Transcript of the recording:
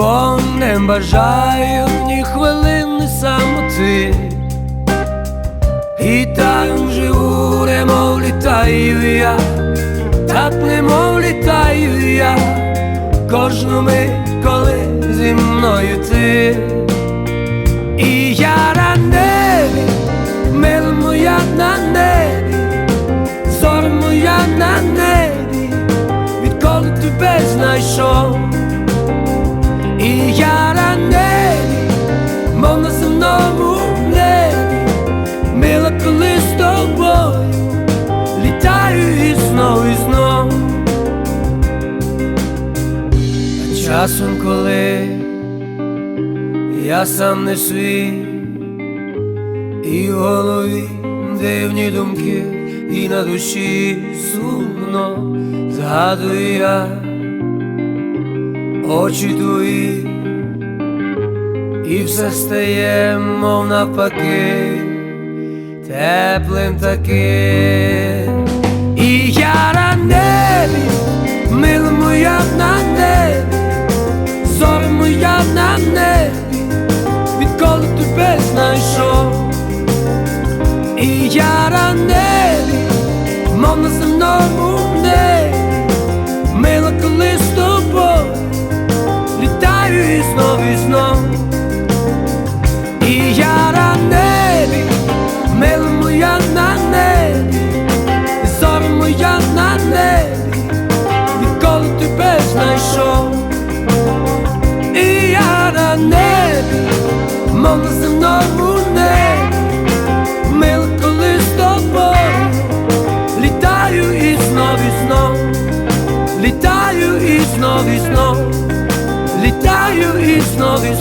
бо не бажаю ні хвилини самоти, і так живу, немов літаю я, так немов літаю я, кожну мить, коли зі мною ти. І я на небі, мила моя на небі, зоря моя на небі, відколи тебе знайшов. Часом, коли я сам не свій, і в голові дивні думки, і на душі сумно згадую я очі твої, і все стає, мов навпаки, теплим таким. І я на небі, мила моя на І я небі, мов на земному небі, мила, коли з тобою, літаю і знов, і знов. І я на небі, мила моя на небі, зоря моя на небі, відколи тебе знайшов. І я небі, мов на земному літаю і знов, і